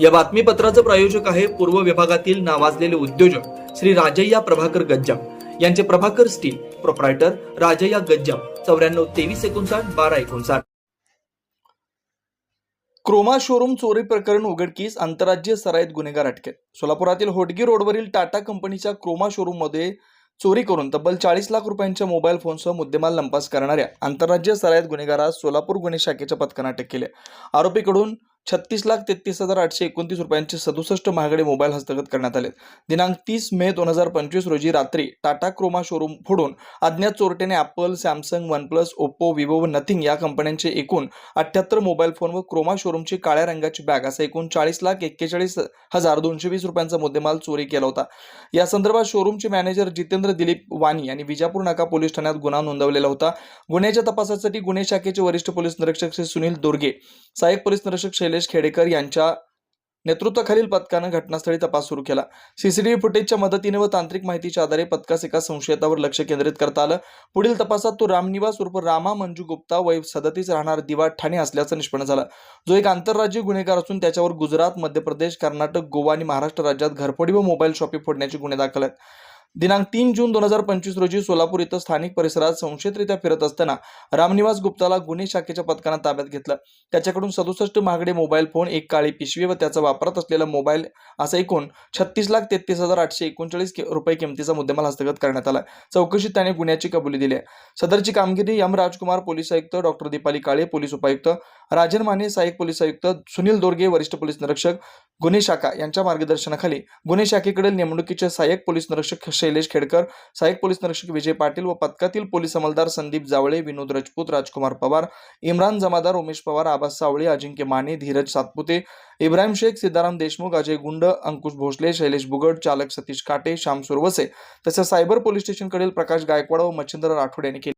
या बातमीपत्राचं प्रायोजक आहे पूर्व विभागातील नावाजलेले उद्योजक श्री राजय्या प्रभाकर गज्जाम. यांचे प्रभाकर स्टील प्रोप्रायटर राजय्या गज्जाम. चौऱ्याण्णव तेवीस एकोणसाठ बारा एकोणसाठ. क्रोमा शोरूम चोरी प्रकरण उघडकीस आंतरराज्य सराईत गुन्हेगार अटकेत. सोलापुरातील होटगी रोडवरील टाटा कंपनीच्या क्रोमा शोरूममध्ये चोरी करून तब्बल चाळीस लाख रुपयांच्या मोबाईल फोनसह मुद्देमाल लंपास करणाऱ्या आंतरराज्य सरायत गुन्हेगारास सोलापूर गुन्हे शाखेच्या पथकानं अटक केली आरोपीकडून छत्तीस लाख तेहतीस हजार आठशे एकोणतीस रुपयांचे सदुसष्ट महागडे मोबाईल हस्तगत करण्यात आले दिनांक तीस मे दोन हजार पंचवीस रोजी रात्री टाटा क्रोमा शोरूम फोडून अज्ञात चोरट्याने Apple Samsung OnePlus Oppo Vivo व नथिंग या कंपन्यांचे एकूण अठ्याहत्तर मोबाईल फोन व क्रोमा शोरूमची काळ्या रंगाची बॅग असा एकूण चाळीस लाख एक्केचाळीस हजार दोनशे वीस रुपयांचा मुद्देमाल चोरी केला होता. या संदर्भात शोरूमचे मॅनेजर जितेंद्र दिलीप वाणी यांनी विजापूर नाका पोलीस ठाण्यात गुन्हा नोंदवलेला होता. गुन्ह्याच्या तपासासाठी गुन्हे शाखेचे वरिष्ठ पोलीस निरीक्षक श्री सुनील दुर्गे सहाय्यक पोलीस निरीक्षक शैलेश खेडेकर यांच्या नेतृत्वाखालील पथकानं घटनास्थळी तपास सुरू केला. सीसीटीव्ही फुटेजच्या मदतीने व तांत्रिक माहितीच्या आधारे पथकास एका संशयितावर लक्ष केंद्रित करता आलं. पुढील तपासात तो रामनिवास उर्फ रामा मंजू गुप्ता वय सदतीस राहणार दिवा ठाणे असल्याचं निष्पन्न झालं. जो एक आंतरराज्य गुन्हेगार असून त्याच्यावर गुजरात मध्य प्रदेश कर्नाटक गोवा आणि महाराष्ट्र राज्यात घरफोडी व मोबाईल शॉपी फोडण्याचे गुन्हे दाखल आहेत. दिनांक तीन जून दोन हजार पंचवीस रोजी सोलापूर इथं स्थानिक परिसरात संशयितरित्या फिरत असताना रामनिवास गुप्ताला गुन्हे शाखेच्या पथकानं ताब्यात घेतलं. त्याच्याकडून सदुसष्ट महागडे मोबाईल फोन एक काळी पिशवी व त्याचा वापरत असलेला मोबाईल असा एकूण छत्तीस लाख तेहतीस हजार आठशे एकोणचाळीस रुपये किमतीचा मुद्देमाल हस्तगत करण्यात आला. चौकशीत त्याने गुन्ह्याची कबुली दिली आहे. सदरची कामगिरी एम राजकुमार पोलीस आयुक्त डॉक्टर दीपाली काळे पोलीस उपायुक्त राजन माने सहाय्यक पोलीस आयुक्त सुनील दोरगे वरिष्ठ पोलीस निरीक्षक गुन्हे शाखा यांच्या मार्गदर्शनाखाली गुन्हे शाखेकडील नेमणुकीचे सहाय्यक पोलीस निरीक्षक शैलेश खेडकर सहाय्यक पोलीस निरीक्षक विजय पाटील व पथकातील पोलीस अंमलदार संदीप जावळे विनोद राजपूत राजकुमार पवार इम्रान जमादार उमेश पवार आबास सावळे अजिंक्य माने धीरज सातपुते इब्राहिम शेख सिद्धाराम देशमुख अजय गुंड अंकुश भोसले शैलेश बुगड चालक सतीश काटे श्याम सुरवसे तसेच सायबर पोलीस स्टेशनकडील प्रकाश गायकवाड व मच्छिंद्र राठोड यांनी केली.